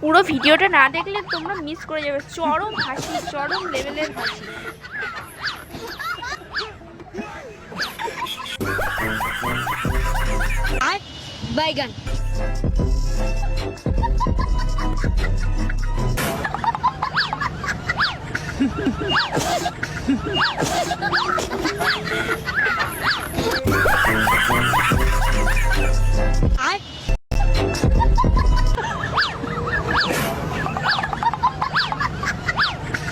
পুরো ভিডিওটা না দেখলে তোমরা মিস করে যাবে। চরম হাসি চরম লেভেলের হাসি। আর বাইগান